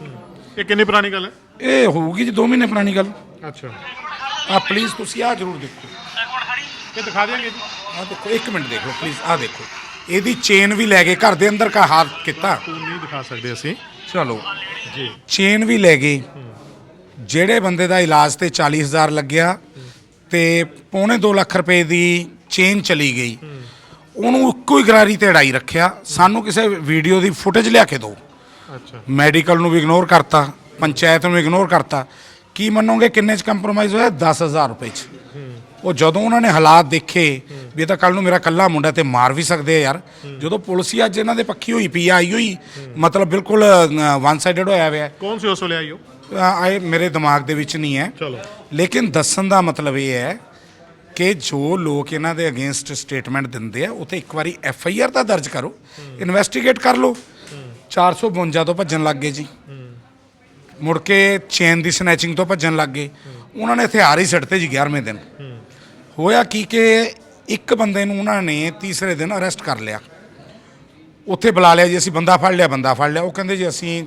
ਇਹ ਕਿੰਨੀ ਪੁਰਾਣੀ ਗੱਲ ਹੈ? ਇਹ ਹੋਊਗੀ ਜੀ 2 ਮਹੀਨੇ ਪੁਰਾਣੀ ਗੱਲ। ਅੱਛਾ। ਆ ਪਲੀਜ਼ ਤੁਸੀਂ ਆ ਜ਼ਰੂਰ ਦੇਖੋ। ਇਹ ਦਿਖਾ ਦਿਆਂਗੇ ਜੀ। ਆ ਦੇਖੋ ਇੱਕ ਮਿੰਟ ਦੇਖ ਲਓ ਪਲੀਜ਼ ਆ ਦੇਖੋ। ਇਹਦੀ ਚੇਨ ਵੀ ਲੈ ਗਏ ਘਰ ਦੇ ਅੰਦਰ ਕਾ ਹਾਥ ਕੀਤਾ। ਨਹੀਂ ਦਿਖਾ ਸਕਦੇ ਅਸੀਂ। ਚਲੋ। ਜੀ। ਚੇਨ ਵੀ ਲੈ ਗਏ ਜਿਹੜੇ ਬੰਦੇ ਦਾ ਇਲਾਜ ਤੇ 40000 ਲੱਗਿਆ ਤੇ ਪੌਣੇ 2 ਲੱਖ ਰੁਪਏ ਦੀ ਚੇਨ ਚਲੀ ਗਈ। ਉਹਨੂੰ ਇੱਕੋ ਹੀ ਗਰਾਰੀ ਤੇ ਅੜਾਈ ਰੱਖਿਆ। ਸਾਨੂੰ ਕਿਸੇ ਵੀਡੀਓ ਦੀ ਫੁਟੇਜ ਲਿਆ ਕੇ ਦਿਓ। ਅੱਛਾ। ਮੈਡੀਕਲ ਨੂੰ ਵੀ ਇਗਨੋਰ ਕਰਤਾ ਪੰਚਾਇਤ ਨੂੰ ਇਗਨੋਰ ਕਰਤਾ। ਕੀ ਮੰਨੋਗੇ ਕਿੰਨੇ ਚ ਕੰਪਰੋਮਾਈਜ਼ ਹੋਇਆ? 10000 ਰੁਪਏ ਚ। ਉਹ ਜਦੋਂ ਉਹਨਾਂ ਨੇ ਹਾਲਾਤ ਦੇਖੇ ਵੀ ਇਹ ਤਾਂ ਕੱਲ ਨੂੰ ਮੇਰਾ ਕੱਲਾ ਮੁੰਡਾ ਤੇ ਮਾਰ ਵੀ ਸਕਦੇ ਆ ਯਾਰ। ਜਦੋਂ ਪੁਲਿਸ ਹੀ ਅੱਜ ਇਹਨਾਂ ਦੇ ਪੱਖੀ ਹੋਈ ਪਈ ਆਈ ਹੋਈ ਮਤਲਬ ਬਿਲਕੁਲ ਵਨ ਸਾਈਡਡ ਹੋਇਆ ਹੋਇਆ। ਕੌਣ ਸੀ ਉਸ ਵੇਲੇ ਆਈਓ ਅ, ਆਏ ਮੇਰੇ ਦਿਮਾਗ ਦੇ ਵਿੱਚ ਨਹੀਂ ਹੈ। ਚਲੋ। ਲੇਕਿਨ ਦੱਸਣ ਦਾ ਮਤਲਬ ਇਹ ਹੈ ਕਿ ਜੋ ਲੋਕ ਇਹਨਾਂ ਦੇ ਅਗੇਂਸਟ ਸਟੇਟਮੈਂਟ ਦਿੰਦੇ ਆ ਉਤੇ ਇੱਕ ਵਾਰੀ ਐਫ ਆਈ ਆਰ ਤਾਂ ਦਰਜ ਕਰੋ। ਇਨਵੈਸਟੀਗੇਟ ਕਰ ਲਓ। 452 ਤੋਂ ਭੱਜਣ ਲੱਗ ਗਏ ਜੀ। ਮੁੜ ਕੇ ਚੇਨ ਦੀ ਸਨੈਚਿੰਗ ਤੋਂ ਭੱਜਣ ਲੱਗ ਗਏ। ਉਹਨਾਂ ਨੇ ਹਥਿਆਰ ਹੀ ਸਿੱਟਤੇ ਜੀ 11ਵੇਂ ਦਿਨ। ਹੋਇਆ ਕੀ ਕਿ ਇੱਕ ਬੰਦੇ ਨੂੰ ਉਹਨਾਂ ਨੇ ਤੀਸਰੇ ਦਿਨ ਅਰੈਸਟ ਕਰ ਲਿਆ। ਉੱਥੇ ਬੁਲਾ ਲਿਆ ਜੀ, ਅਸੀਂ ਬੰਦਾ ਫੜ ਲਿਆ, ਬੰਦਾ ਫੜ ਲਿਆ। ਉਹ ਕਹਿੰਦੇ ਜੀ, ਅਸੀਂ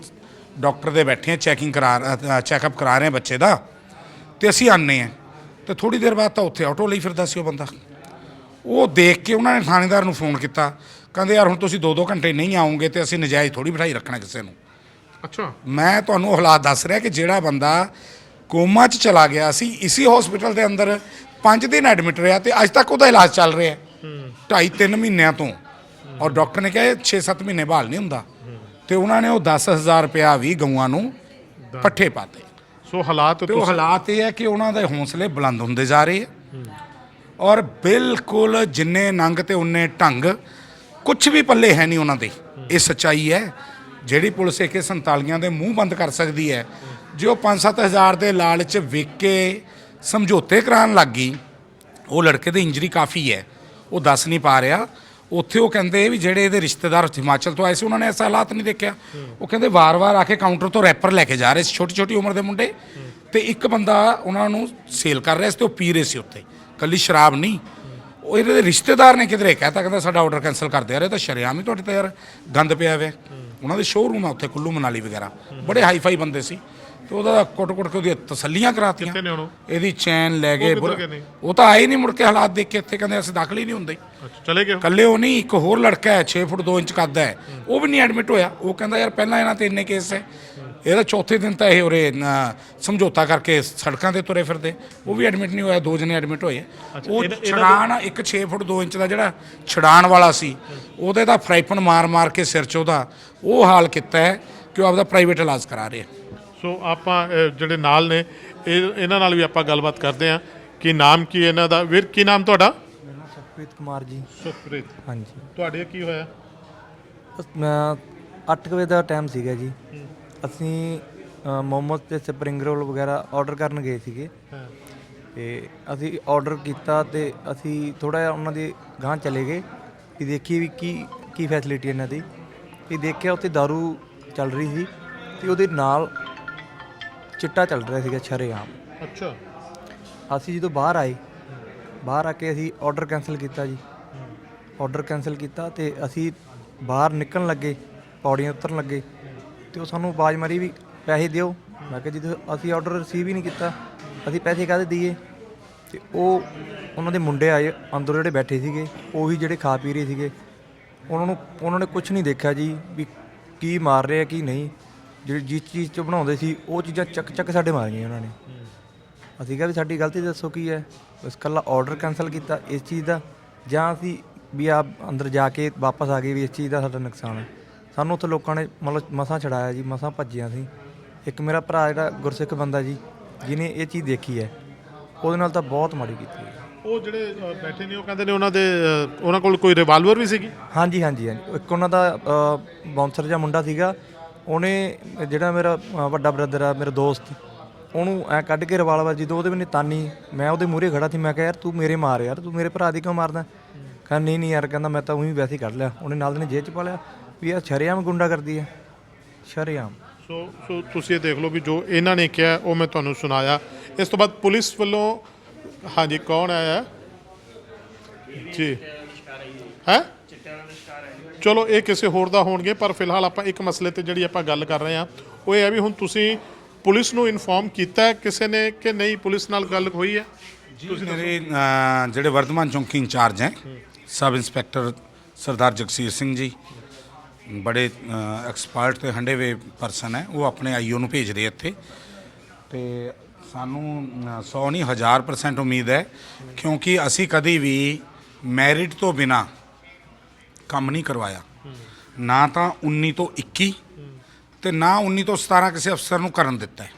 ਡਾਕਟਰ ਦੇ ਬੈਠੇ ਹਾਂ ਚੈਕਿੰਗ ਕਰਾ ਚੈੱਕਅਪ ਕਰਾ ਰਹੇ ਹਾਂ ਬੱਚੇ ਦਾ। ਤੇ ਅਸੀਂ ਆਨੇ ਆ ਤੇ ਥੋੜੀ ਦੇਰ ਬਾਅਦ ਤਾਂ ਉੱਥੇ ਆਟੋ ਲਈ ਫਿਰਦਾ ਸੀ ਉਹ ਬੰਦਾ। ਉਹ ਦੇਖ ਕੇ ਉਹਨਾਂ ਨੇ ਥਾਣੇਦਾਰ ਨੂੰ ਫੋਨ ਕੀਤਾ। ਕਹਿੰਦੇ, ਯਾਰ ਹੁਣ ਤੁਸੀਂ 2-2 ਘੰਟੇ ਨਹੀਂ ਆਉਂਗੇ ਤੇ ਅਸੀਂ ਨਜਾਇਜ਼ ਥੋੜੀ ਬਿਠਾਈ ਰੱਖਣਾ ਕਿਸੇ ਨੂੰ। ਅੱਛਾ। ਮੈਂ ਤੁਹਾਨੂੰ ਹਾਲਾਤ ਦੱਸ ਰਿਹਾ ਕਿ ਜਿਹੜਾ ਬੰਦਾ ਕੋਮਾ 'ਚ ਚਲਾ ਗਿਆ ਸੀ ਇਸੇ ਹਸਪੀਟਲ ਦੇ ਅੰਦਰ 5 ਦਿਨ ਐਡਮਿਟ ਰਿਹਾ ਤੇ ਅੱਜ ਤੱਕ ਉਹਦਾ ਇਲਾਜ ਚੱਲ ਰਿਹਾ। ਹੈ ਢਾਈ 3 ਮਹੀਨਿਆਂ ਤੋਂ। ਔਰ ਡਾਕਟਰ ਨੇ ਕਿਹਾ ਇਹ 6-7 ਮਹੀਨੇ ਬਹਾਲ ਨਹੀਂ ਹੁੰਦਾ। ਤੇ ਉਹਨਾਂ ਨੇ ਉਹ 10000 ਰੁਪਇਆ ਵੀ ਗਊਆਂ ਨੂੰ ਪੱਠੇ ਪਾਤੇ। ਸੋ ਹਾਲਾਤ ਤੇ ਉਹ ਹਾਲਾਤ ਇਹ ਹੈ ਕਿ ਉਹਨਾਂ ਦੇ ਹੌਸਲੇ ਬੁਲੰਦ ਹੁੰਦੇ ਜਾ ਰਹੇ ਆ ਔਰ ਬਿਲਕੁਲ ਜਿੰਨੇ ਨੰਗ ਤੇ ਉਨੇ ਢੰਗ ਕੁਝ ਵੀ ਪੱਲੇ ਹੈ ਨਹੀਂ ਉਹਨਾਂ ਦੇ। ਇਹ ਸੱਚਾਈ ਹੈ। ਜਿਹੜੀ ਪੁਲਿਸ AK 47 ਦੇ ਮੂੰਹ ਬੰਦ ਕਰ ਸਕਦੀ ਹੈ, ਜੇ ਉਹ 5-7000 ਦੇ ਲਾਲਚ ਵਿਕ ਕੇ ਸਮਝੌਤੇ ਕਰਾਉਣ ਲੱਗ ਗਈ, ਉਹ ਲੜਕੇ ਦੀ ਇੰਜਰੀ ਕਾਫੀ ਹੈ, ਉਹ ਦੱਸ ਨਹੀਂ ਪਾ ਰਿਹਾ। ਉੱਥੇ ਉਹ ਕਹਿੰਦੇ ਵੀ ਜਿਹੜੇ ਇਹਦੇ ਰਿਸ਼ਤੇਦਾਰ ਹਿਮਾਚਲ ਤੋਂ ਆਏ ਸੀ, ਉਹਨਾਂ ਨੇ ਐਸਾ ਹਾਲਾਤ ਨਹੀਂ ਦੇਖਿਆ। ਉਹ ਕਹਿੰਦੇ ਵਾਰ-ਵਾਰ ਆ ਕੇ ਕਾਊਂਟਰ ਤੋਂ ਰੈਪਰ ਲੈ ਕੇ ਜਾ ਰਹੇ ਸੀ ਛੋਟੀ ਛੋਟੀ ਉਮਰ ਦੇ ਮੁੰਡੇ। ਤੇ ਇੱਕ ਬੰਦਾ ਉਹਨਾਂ ਨੂੰ ਸੇਲ ਕਰ ਰਿਹਾ ਸੀ ਤੇ ਉਹ ਪੀ ਰਹੇ ਸੀ ਉੱਥੇ। ਕੱਲੀ ਸ਼ਰਾਬ ਨਹੀਂ। ਉਹ ਇਹਦੇ ਰਿਸ਼ਤੇਦਾਰ ਨੇ ਕਿਧਰੇ ਕਹਿਤਾ, ਕਹਿੰਦਾ ਸਾਡਾ ਆਰਡਰ ਕੈਨਸਲ ਕਰ ਦਿਆ ਰਿਹਾ ਤਾਂ ਸ਼ਰੇਆਮ ਹੀ ਤੁਹਾਡੇ ਤੇ ਯਾਰ ਗੰਦ ਪਿਆ ਹੋਇਆ। ਉਹਨਾਂ ਦੇ ਸ਼ੋਰੂਮ ਆ ਉੱਥੇ ਕੁੱਲੂ ਮਨਾਲੀ ਵਗੈਰਾ। ਬੜੇ ਹਾਈ ਫਾਈ ਬੰਦੇ ਸੀ। ਤੇ ਉਹਦਾ ਕੁੱਟ-ਕੁੱਟ ਕੇ ਉਹਦੀਆਂ ਤਸੱਲੀਆਂ ਕਰਾਤੀਆਂ। ਕਿੱਥੇ ਨੇ ਹੁਣ ਉਹ? ਇਹਦੀ ਚੈਨ ਲੈ ਗਏ ਕਿੱਧਰ ਗਏ ਨੇ? ਉਹ ਤਾਂ ਆਏ ਨਹੀਂ ਮੁੜ ਕੇ ਹਾਲਾਤ ਦੇਖ ਕੇ ਇੱਥੇ ਕਹਿੰਦੇ ਅਸੀਂ ਦਾਖਲ ਹੀ ਨਹੀਂ ਹੁੰਦੇ। ਅੱਛਾ ਚਲੇ ਗਏ? ਕੱਲੇ ਉਹ ਨਹੀਂ ਇੱਕ ਹੋਰ ਲੜਕਾ ਹੈ 6 ਫੁੱਟ 2 ਇੰਚ ਕੱਦ ਹੈ। ਉਹ ਵੀ ਨਹੀਂ ਐਡਮਿਟ ਹੋਇਆ। ਉਹ ਕਹਿੰਦਾ ਯਾਰ ਪਹਿਲਾਂ ਇਹਨਾਂ ਤੇ ਇੰਨੇ ਕੇਸ ਹੈ। ਇਹਦਾ ਚੌਥੇ ਦਿਨ ਤਾਂ ਇਹ ਉਰੇ ਸਮਝੌਤਾ ਕਰਕੇ ਸੜਕਾਂ ਤੇ ਤੁਰੇ ਫਿਰਦੇ। ਉਹ ਵੀ ਐਡਮਿਟ ਨਹੀਂ ਹੋਇਆ ਦੋ ਜਣੇ ਐਡਮਿਟ ਹੋਏ। ਉਹ ਛੜਾਣ ਇੱਕ 6 ਫੁੱਟ 2 ਇੰਚ ਦਾ ਜਿਹੜਾ ਛੜਾਣ ਵਾਲਾ ਸੀ ਉਹਦੇ ਤਾਂ ਫਰਾਈਪਨ ਮਾਰ ਮਾਰ ਕੇ ਸਿਰ 'ਚ ਉਹਦਾ ਉਹ ਹਾਲ ਕੀਤਾ ਹੈ ਕਿ ਉਹ ਆਪਦਾ ਪ੍ਰਾਈਵੇਟ ਇਲਾਜ ਕਰਾ ਰਿਹਾ। ਸੋ ਆਪਾਂ ਜਿਹੜੇ ਨਾਲ ਨੇ ਇਹ ਇਹਨਾਂ ਨਾਲ ਵੀ ਆਪਾਂ ਗੱਲਬਾਤ ਕਰਦੇ ਹਾਂ ਕਿ ਨਾਮ ਕੀ ਇਹਨਾਂ ਦਾ। ਵੀਰ ਕੀ ਨਾਮ ਤੁਹਾਡਾ? ਸੁਖਪ੍ਰੀਤ ਕੁਮਾਰ ਜੀ। ਸੁਖਪ੍ਰੀਤ। ਹਾਂਜੀ। ਤੁਹਾਡੇ ਕੀ ਹੋਇਆ? ਮੈਂ 8 ਵਜੇ ਦਾ ਟਾਈਮ ਸੀਗਾ ਜੀ। ਅਸੀਂ ਮੋਮੋਸ ਤੇ ਸਪਰਿੰਗ ਰੋਲ ਵਗੈਰਾ ਆਰਡਰ ਕਰਨ ਗਏ ਸੀਗੇ। ਤੇ ਅਸੀਂ ਆਰਡਰ ਕੀਤਾ ਤੇ ਅਸੀਂ ਥੋੜਾ ਜਿਹਾ ਉਹਨਾਂ ਦੇ ਗਾਂਹ ਚਲੇ ਗਏ ਕਿ ਦੇਖੀਏ ਵੀ ਕੀ ਕੀ ਫੈਸਿਲਿਟੀ ਇਹਨਾਂ ਦੀ। ਤੇ ਦੇਖਿਆ ਉੱਥੇ दारू ਚੱਲ ਰਹੀ ਸੀ ਤੇ ਉਹਦੇ ਨਾਲ ਚਿੱਟਾ ਚੱਲ ਰਿਹਾ ਸੀਗਾ ਸ਼ਰੇਆਮ। ਅੱਛਾ। ਅਸੀਂ ਜਦੋਂ ਬਾਹਰ ਆਏ ਬਾਹਰ ਆ ਕੇ ਅਸੀਂ ਆਰਡਰ ਕੈਨਸਲ ਕੀਤਾ ਜੀ। ਆਰਡਰ ਕੈਨਸਲ ਕੀਤਾ ਤੇ ਅਸੀਂ ਬਾਹਰ ਨਿਕਲਣ ਲੱਗੇ ਪੌੜੀਆਂ ਉਤਰਨ ਲੱਗੇ। ਤੇ ਉਹ ਸਾਨੂੰ ਆਵਾਜ਼ ਮਾਰੀ ਵੀ ਪੈਸੇ ਦਿਓ। ਮੈਂ ਕਿਹਾ ਜਦੋਂ ਅਸੀਂ ਆਰਡਰ ਰਿਸੀਵ ਹੀ ਨਹੀਂ ਕੀਤਾ, ਅਸੀਂ ਪੈਸੇ ਕਾਹਦੇ ਦਈਏ? ਤੇ ਉਹ ਉਹਨਾਂ ਦੇ ਮੁੰਡੇ ਆਏ, ਅੰਦਰ ਜਿਹੜੇ ਬੈਠੇ ਸੀਗੇ, ਉਹੀ ਜਿਹੜੇ ਖਾ ਪੀ ਰਹੇ ਸੀਗੇ। ਉਹਨਾਂ ਨੂੰ, ਉਹਨਾਂ ਨੇ ਕੁਝ ਨਹੀਂ ਦੇਖਿਆ ਜੀ ਵੀ ਕੀ ਮਾਰ ਰਹੇ ਆ ਕੀ ਨਹੀਂ। ਜਿਹੜੀ ਜਿਸ ਚੀਜ਼ 'ਚ ਬਣਾਉਂਦੇ ਸੀ, ਉਹ ਚੀਜ਼ਾਂ ਚੱਕ ਚੱਕ ਸਾਡੇ ਮਾਰੀਆਂ ਉਹਨਾਂ ਨੇ। ਅਸੀਂ ਕਿਹਾ ਵੀ ਸਾਡੀ ਗਲਤੀ ਦੱਸੋ ਕੀ ਹੈ? ਬਸ ਕੱਲਾ ਆਰਡਰ ਕੈਨਸਲ ਕੀਤਾ ਇਸ ਚੀਜ਼ ਦਾ, ਜਾਂ ਅਸੀਂ ਵੀ ਆਪ ਅੰਦਰ ਜਾ ਕੇ ਵਾਪਸ ਆ ਗਏ ਵੀ ਇਸ ਚੀਜ਼ ਦਾ ਸਾਡਾ ਨੁਕਸਾਨ ਹੈ। ਸਾਨੂੰ ਉੱਥੇ ਲੋਕਾਂ ਨੇ ਮਤਲਬ ਮਸਾਂ ਛਡਾਇਆ ਜੀ ਮਸਾਂ ਭੱਜਿਆ ਸੀ। ਇੱਕ ਮੇਰਾ ਭਰਾ ਜਿਹੜਾ ਗੁਰਸਿੱਖ ਬੰਦਾ ਜੀ ਜਿਹਨੇ ਇਹ ਚੀਜ਼ ਦੇਖੀ ਹੈ ਉਹਦੇ ਨਾਲ ਤਾਂ ਬਹੁਤ ਮਾੜੀ ਕੀਤੀ ਹੈ। ਉਹ ਜਿਹੜੇ ਅ, ਬੈਠੇ ਨੇ ਉਹ ਕਹਿੰਦੇ ਨੇ ਉਹਨਾਂ ਦੇ ਅ, ਉਹਨਾਂ ਕੋਲ ਕੋਈ ਰਿਵਾਲਵਰ ਵੀ ਸੀਗੀ? ਹਾਂਜੀ ਹਾਂਜੀ ਹਾਂਜੀ। ਇੱਕ ਉਹਨਾਂ ਦਾ ਬਾਉਂਸਰ ਜਿਹਾ ਮੁੰਡਾ ਸੀਗਾ। ਉਹਨੇ ਜਿਹੜਾ ਮੇਰਾ ਅ, ਵੱਡਾ ਬ੍ਰਦਰ ਆ ਮੇਰਾ ਦੋਸਤ ਉਹਨੂੰ ਐ ਕੱਢ ਕੇ ਰਿਵਾਲਵਰ ਜਦੋਂ ਉਹਦੇ ਮੈਨੇ ਤਾਨੀ ਮੈਂ ਉਹਦੇ ਮੂਹਰੇ ਖੜਾ ਸੀ ਮੈਂ ਕਿਹਾ ਯਾਰ ਤੂੰ ਮੇਰੇ ਮਾਰ ਯਾਰ ਤੂੰ ਮੇਰੇ ਭਰਾ ਦੀ ਕਿਉਂ ਮਾਰਦਾ? ਕਹਿੰਦਾ ਨਹੀਂ ਨਹੀਂ ਯਾਰ ਕਹਿੰਦਾ ਮੈਂ ਤਾਂ ਉਹੀ ਵੈਸੇ ਹੀ ਕੱਢ ਲਿਆ। ਉਹਨੇ ਨਾਲ ਦੇ ਨੇ ਜੇਬ ਚ ਪਾ ਲਿਆ। ਵੀ ਇਹ ਸ਼ਰੇਆਮ ਗੁੰਡਾ ਕਰਦੀ ਹੈ। ਸ਼ਰੇਆਮ। ਸੋ ਸੋ ਤੁਸੀਂ ਇਹ ਦੇਖ ਲਓ ਵੀ ਜੋ ਇਹਨਾਂ ਨੇ ਕਿਹਾ ਉਹ ਮੈਂ ਤੁਹਾਨੂੰ ਸੁਣਾਇਆ। ਇਸ ਤੋਂ ਬਾਅਦ ਪੁਲਿਸ ਵੱਲੋਂ ਹਾਂਜੀ ਕੌਣ ਆਇਆ? ਹੈ? ਜੀ। ਹੈ? ਚਲੋ ਇਹ ਕਿਸੇ ਹੋਰ ਦਾ ਹੋਣਗੇ ਪਰ ਫਿਲਹਾਲ ਆਪਾਂ ਇੱਕ ਮਸਲੇ ਤੇ ਜਿਹੜੀ ਆਪਾਂ ਗੱਲ ਕਰ ਰਹੇ ਹਾਂ ਉਹ ਇਹ ਹੈ ਵੀ ਹੁਣ ਤੁਸੀਂ ਪੁਲਿਸ ਨੂੰ ਇਨਫੋਰਮ ਕੀਤਾ ਹੈ ਕਿਸੇ ਨੇ ਕਿ ਨਹੀਂ? ਪੁਲਿਸ ਨਾਲ ਗੱਲ ਹੋਈ ਹੈ? ਜੀ ਮੇਰੇ ਜਿਹੜੇ ਵਰਤਮਾਨ ਚੌਂਕੀ ਇੰਚਾਰਜ ਹੈ ਸਬ ਇੰਸਪੈਕਟਰ ਸਰਦਾਰ ਜਗਸੀਰ ਸਿੰਘ ਜੀ ਬੜੇ ਐਕਸਪਰਟ ਤੇ ਹੰਡੇ ਵੇ ਪਰਸਨ ਹੈ। ਉਹ ਆਪਣੇ ਆਈਓ ਨੂੰ ਭੇਜ ਰਹੇ ਇੱਥੇ। ਤੇ ਸਾਨੂੰ 100 ਨਹੀਂ 1000% ਉਮੀਦ ਹੈ। ਕਿਉਂਕਿ ਅਸੀਂ ਕਦੀ ਵੀ ਮੈਰਿਟ ਤੋਂ ਬਿਨਾ ਕੰਮ ਨਹੀਂ ਕਰਵਾਇਆ। ਨਾ ਤਾਂ 19 ਤੋਂ 21 ਤੇ ਨਾ 19 ਤੋਂ 17 ਕਿਸੇ ਅਫਸਰ ਨੂੰ ਕਰਨ ਦਿੱਤਾ ਹੈ।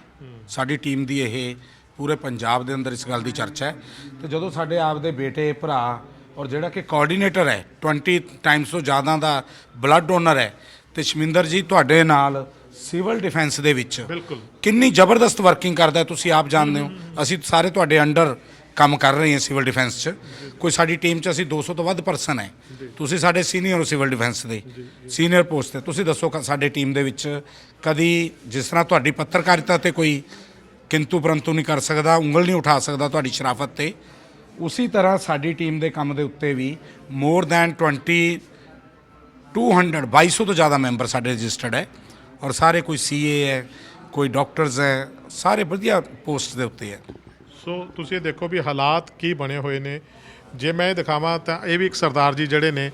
ਸਾਡੀ ਟੀਮ ਦੀ ਇਹ ਪੂਰੇ ਪੰਜਾਬ ਦੇ ਅੰਦਰ ਇਸ ਗੱਲ ਦੀ ਚਰਚਾ ਹੈ। ਤੇ ਜਦੋਂ ਸਾਡੇ ਆਪ ਦੇ ਬੇਟੇ, ਭਰਾ ਔਰ ਜਿਹੜਾ ਕਿ ਕੋਆਰਡੀਨੇਟਰ ਹੈ 20 ਟਾਈਮਸ ਤੋਂ ਜ਼ਿਆਦਾ ਦਾ ਬਲੱਡ ਡੋਨਰ ਹੈ ਤੇ ਸ਼ਮਿੰਦਰ ਜੀ ਤੁਹਾਡੇ ਨਾਲ ਸਿਵਲ ਡਿਫੈਂਸ ਦੇ ਵਿੱਚ। ਬਿਲਕੁਲ। ਕਿੰਨੀ ਜ਼ਬਰਦਸਤ ਵਰਕਿੰਗ ਕਰਦਾ ਤੁਸੀਂ ਆਪ ਜਾਣਦੇ ਹੋ। ਅਸੀਂ ਸਾਰੇ ਤੁਹਾਡੇ ਅੰਡਰ ਕੰਮ ਕਰ ਰਹੇ ਹਾਂ ਸਿਵਲ ਡਿਫੈਂਸ 'ਚ। ਕੋਈ ਸਾਡੀ ਟੀਮ 'ਚ ਅਸੀਂ 200 ਤੋਂ ਵੱਧ ਪਰਸਨ ਹੈ। ਤੁਸੀਂ ਸਾਡੇ ਸੀਨੀਅਰ ਹੋ ਸਿਵਲ ਡਿਫੈਂਸ ਦੇ। ਸੀਨੀਅਰ ਪੋਸਟ ਤੇ। ਤੁਸੀਂ ਦੱਸੋ ਸਾਡੇ ਟੀਮ ਦੇ ਵਿੱਚ ਕਦੀ ਜਿਸ ਤਰ੍ਹਾਂ ਤੁਹਾਡੀ ਪੱਤਰਕਾਰਿਤਾ ਤੇ ਕੋਈ ਕਿੰਤੂ ਪਰੰਤੂ ਨਹੀਂ ਕਰ ਸਕਦਾ ਉਂਗਲ ਨਹੀਂ ਉਠਾ ਸਕਦਾ ਤੁਹਾਡੀ ਸ਼ਰਾਫਤ ਤੇ। ਉਸੇ ਤਰ੍ਹਾਂ ਸਾਡੀ ਟੀਮ ਦੇ ਕੰਮ ਦੇ ਉੱਤੇ ਵੀ ਮੋਰ ਦੈਨ 20 200 2200 ਤੋਂ ਜ਼ਿਆਦਾ ਮੈਂਬਰ ਸਾਡੇ ਰਜਿਸਟਰਡ ਹੈ ਔਰ ਸਾਰੇ ਕੋਈ ਸੀਏ ਹੈ, ਕੋਈ ਡਾਕਟਰਸ ਹੈ, ਸਾਰੇ ਵਧੀਆ ਪੋਸਟ ਦੇ ਉੱਤੇ ਹੈ। ਸੋ ਤੁਸੀਂ ਇਹ ਦੇਖੋ ਵੀ ਹਾਲਾਤ ਕੀ ਬਣੇ ਹੋਏ ਨੇ। ਜੇ ਮੈਂ ਇਹ ਦਿਖਾਵਾਂ ਤਾਂ ਇਹ ਵੀ ਇੱਕ ਸਰਦਾਰ ਜੀ ਜਿਹੜੇ ਨੇ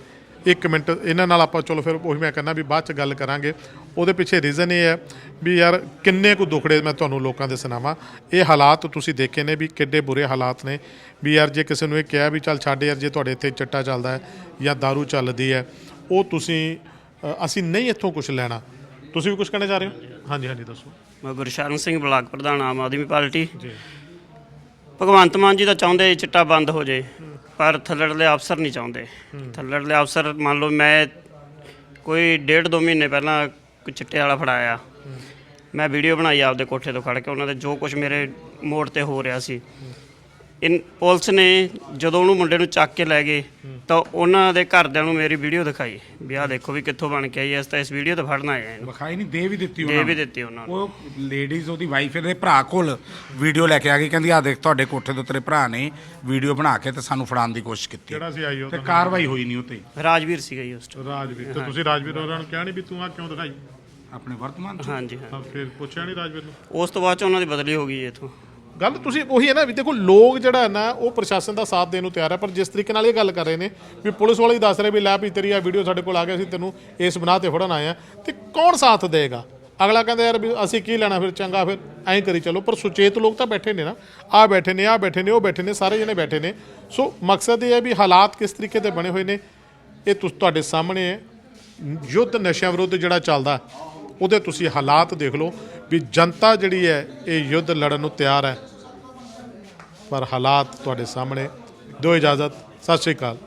ਇੱਕ ਮਿੰਟ ਇਹਨਾਂ ਨਾਲ ਆਪਾਂ ਚਲੋ ਫਿਰ ਉਹੀ ਮੈਂ ਕਹਿੰਦਾ ਵੀ ਬਾਅਦ ਚ ਗੱਲ ਕਰਾਂਗੇ। ਉਹਦੇ ਪਿੱਛੇ ਰੀਜ਼ਨ ਇਹ ਹੈ ਵੀ ਯਾਰ ਕਿੰਨੇ ਕੁ ਦੁਖੜੇ ਮੈਂ ਤੁਹਾਨੂੰ ਲੋਕਾਂ ਦੇ ਸੁਣਾਵਾਂ। ਇਹ ਹਾਲਾਤ ਤੁਸੀਂ ਦੇਖੇ ਨੇ ਵੀ ਕਿੱਡੇ ਬੁਰੇ ਹਾਲਾਤ ਨੇ ਵੀ ਯਾਰ ਜੇ ਕਿਸੇ ਨੂੰ ਇਹ ਕਿਹਾ ਵੀ ਚੱਲ ਛੱਡ ਯਾਰ ਜੇ ਤੁਹਾਡੇ ਇੱਥੇ ਚਿੱਟਾ ਚੱਲਦਾ ਹੈ ਜਾਂ दारू ਚੱਲਦੀ ਹੈ ਉਹ ਤੁਸੀਂ ਅਸੀਂ ਨਹੀਂ ਇੱਥੋਂ ਕੁਝ ਲੈਣਾ। ਤੁਸੀਂ ਵੀ ਕੁਝ ਕਹਿਣਾ ਚਾਹ ਰਹੇ ਹੋ? ਹਾਂਜੀ ਹਾਂਜੀ ਦੱਸੋ। ਮੈਂ ਗੁਰਸ਼ਰਨ ਸਿੰਘ ਬਲਾਕ ਪ੍ਰਧਾਨ ਆਮ ਆਦਮੀ ਪਾਰਟੀ। ਭਗਵੰਤ ਮਾਨ ਜੀ ਤਾਂ ਚਾਹੁੰਦੇ ਚਿੱਟਾ ਬੰਦ ਹੋ ਜੇ। ਪਰ ਥੱਲੜਲੇ ਅਫਸਰ ਨਹੀਂ ਚਾਹੁੰਦੇ। ਥੱਲੜਲੇ ਅਫਸਰ ਮੰਨ ਲਓ ਮੈਂ ਕੋਈ ਡੇਢ ਦੋ ਮਹੀਨੇ ਪਹਿਲਾਂ ਕੋਈ ਚਿੱਟੇ ਵਾਲਾ ਫੜਾਇਆ। ਮੈਂ ਵੀਡੀਓ ਬਣਾਈ ਆਪਦੇ ਕੋਠੇ ਤੋਂ ਖੜ ਕੇ ਉਹਨਾਂ ਦੇ ਜੋ ਕੁਝ ਮੇਰੇ ਮੋੜ ਤੇ ਹੋ ਰਿਹਾ ਸੀ। ਇਨ ਪੁਲਿਸ ਨੇ ਜਦੋਂ ਉਹਨੂੰ ਮੁੰਡੇ ਨੂੰ ਚੱਕ ਕੇ ਲੈ ਗਏ ਤਾਂ ਉਹਨਾਂ ਦੇ ਘਰਦਿਆਂ ਨੂੰ ਮੇਰੀ ਵੀਡੀਓ ਦਿਖਾਈ ਵੀ ਆਹ ਦੇਖੋ ਵੀ ਕਿੱਥੋਂ ਬਣ ਕੇ ਆਈ ਐ ਇਸ ਤਾਂ ਇਸ ਵੀਡੀਓ ਤੇ ਫੜਨਾ ਆਇਆ ਇਹਨੂੰ। ਵਿਖਾਈ ਨਹੀਂ ਦੇ ਵੀ ਦਿੱਤੀ ਦੇ ਉਹਨਾਂ ਵੀ ਦਿੱਤੀ ਉਹਨਾਂ ਨੂੰ। ਉਹ ਲੇਡੀਜ਼ ਉਹਦੀ ਵਾਈਫ ਦੇ ਭਰਾ ਕੋਲ ਵੀਡੀਓ ਲੈ ਕੇ ਆ ਗਈ ਕਹਿੰਦੀ ਆ ਦੇਖ ਤੁਹਾਡੇ ਕੋਠੇ ਤੋਂ ਤੇਰੇ ਭਰਾ ਨੇ ਵੀਡੀਓ ਬਣਾ ਕੇ ਤੇ ਸਾਨੂੰ ਫੜਾਉਣ ਦੀ ਕੋਸ਼ਿਸ਼ ਕੀਤੀ। ਕਿਹੜਾ ਸੀ ਆਈ ਉਹ ਤੇ ਕਾਰਵਾਈ ਹੋਈ ਨਹੀਂ ਉਤੇ ਰਾਜਵੀਰ ਸੀਗਾ ਜੀ ਉਸ ਟਾਈਮ ਰਾਜਵੀਰ ਤੇ ਤੁਸੀਂ ਰਾਜਵੀਰ ਹੋਰਾਂ ਨੂੰ ਕਿਹਾ ਨਹੀਂ ਵੀ ਤੂੰ ਆ ਕਿਉਂ ਦਿਖਾਈ? ਆਪਣੇ ਵਰਤਮਾਨ ਚ? ਹਾਂਜੀ ਹਾਂ। ਹਾਂ ਫਿਰ ਪੁੱਛਿਆ ਨਹੀਂ ਰਾਜਵੀਰ ਨੂੰ? ਉਸ ਤੋਂ ਬਾਅਦ ਚ ਉਹਨਾਂ ਦੀ ਬਦਲੀ ਹੋ ਗਈ ਇਥੋਂ। ਗੱਲ ਤੁਸੀਂ ਉਹੀ ਹੈ ਨਾ ਵੀ ਦੇਖੋ ਲੋਕ ਜਿਹੜਾ ਹੈ ਨਾ, ਉਹ ਪ੍ਰਸ਼ਾਸਨ ਦਾ ਸਾਥ ਦੇਣ ਨੂੰ ਤਿਆਰ ਹੈ, ਪਰ ਜਿਸ ਤਰੀਕੇ ਨਾਲ ਇਹ ਗੱਲ ਕਰ ਰਹੇ ਨੇ ਵੀ ਪੁਲਿਸ ਵਾਲੇ ਹੀ ਦੱਸ ਰਹੇ ਵੀ ਲੈ ਵੀ ਤੇਰੀ ਆ ਵੀਡੀਓ ਸਾਡੇ ਕੋਲ ਆ ਗਿਆ ਸੀ ਤੈਨੂੰ ਇਸ ਬਣਾ ਤੇ ਫੜਨ ਆਏ ਆ ਤੇ ਕੌਣ ਸਾਥ ਦੇਗਾ? ਅਗਲਾ ਕਹਿੰਦਾ ਯਾਰ ਵੀ ਅਸੀਂ ਕੀ ਲੈਣਾ ਫਿਰ, ਚੰਗਾ ਫਿਰ ਐਂ ਕਰੀ ਚਲੋ। ਪਰ ਸੁਚੇਤ ਲੋਕ ਤਾਂ ਬੈਠੇ ਨੇ ਨਾ ਆ ਬੈਠੇ ਨੇ ਆ ਬੈਠੇ ਨੇ, ਉਹ ਬੈਠੇ ਨੇ, ਸਾਰੇ ਜਣੇ ਬੈਠੇ ਨੇ। ਸੋ ਮਕਸਦ ਇਹ ਹੈ ਵੀ ਹਾਲਾਤ ਕਿਸ ਤਰੀਕੇ ਦੇ ਬਣੇ ਹੋਏ ਨੇ, ਇਹ ਤੁਸ, ਤੁਹਾਡੇ ਸਾਹਮਣੇ ਹੈ। ਯੁੱਧ ਨਸ਼ਿਆਂ ਵਿਰੁੱਧ ਜਿਹੜਾ ਚੱਲਦਾ, ਉਹਦੇ ਤੁਸੀਂ ਹਾਲਾਤ ਦੇਖ ਲਓ ਵੀ ਜਨਤਾ ਜਿਹੜੀ ਹੈ, ਇਹ ਯੁੱਧ ਲੜਨ ਨੂੰ ਤਿਆਰ ਹੈ। ਪਰ ਹਾਲਾਤ ਤੁਹਾਡੇ ਸਾਹਮਣੇ। ਦਿਓ ਇਜਾਜ਼ਤ। ਸਤਿ ਸ਼੍ਰੀ ਅਕਾਲ।